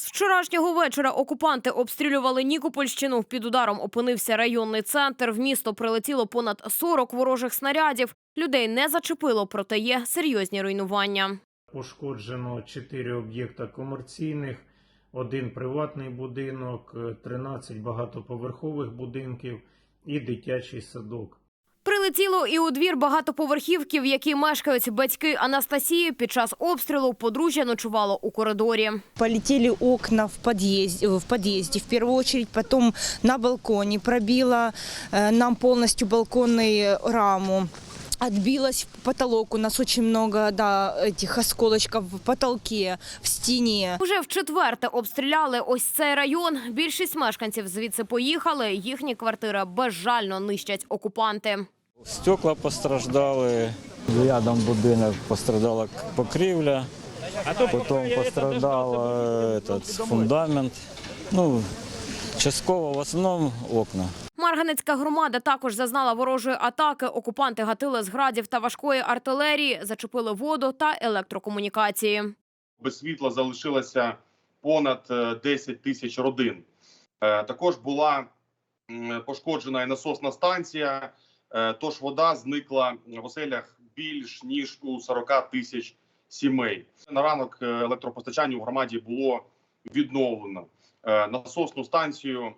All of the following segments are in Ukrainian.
З вчорашнього вечора окупанти обстрілювали Нікопольщину. Під ударом опинився районний центр. В місто прилетіло понад 40 ворожих снарядів. Людей не зачепило, проте є серйозні руйнування. Пошкоджено 4 об'єкта комерційних, один приватний будинок, е, 13 багатоповерхових будинків і дитячий садок Прилетіло і у двір багатоповерхівки, в якій мешкають батьки Анастасії. Під час обстрілу подружжя ночувало у коридорі. Полетели окна в подъезде, в подъезде в первую очередь, потом на балконе, пробило э, нам полностью балконную раму. Отбилась в потолок, у нас очень много да, этих осколочков в потолке, в стене. Уже в четверте обстріляли ось цей район. Більшість мешканців звідси поїхали. Їхні квартири безжально нищать окупанти. Стекла постраждали, рядом будинок пострадала покрівля, потім пострадав е, этот, фундамент. Ну, частково в основному окна. Марганецька громада також зазнала ворожої атаки. Окупанти гатили з градів та важкої артилерії, зачепили воду та електрокомунікації. без світла залишилося понад е, 10 тисяч родин. Е, Також була пошкоджена і насосна станція, е, тож вода зникла в оселях більш ніж у 40 тисяч сімей. На ранок е, електропостачання у громаді було відновлено. Е, Насосну станцію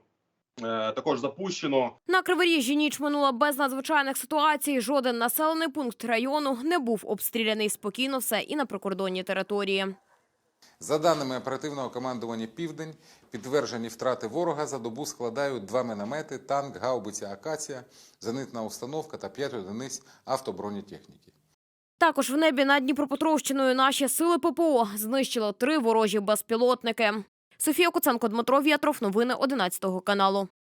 е, також запущено. На Криворіжжі ніч минула без надзвичайних ситуацій. Жоден населений пункт району не був обстріляний спокійно все і на прикордонній території. За даними оперативного командування Південь, підтверджені втрати ворога за добу складають два міномети, танк, гаубиця Акація, зенитна установка та 5 одиниць автобронетехніки. Також в небі над Дніпропетровщиною наші сили ППО знищили три ворожі безпілотники. Софія Куценко, Дмитро В'ятров. Новини 11 каналу.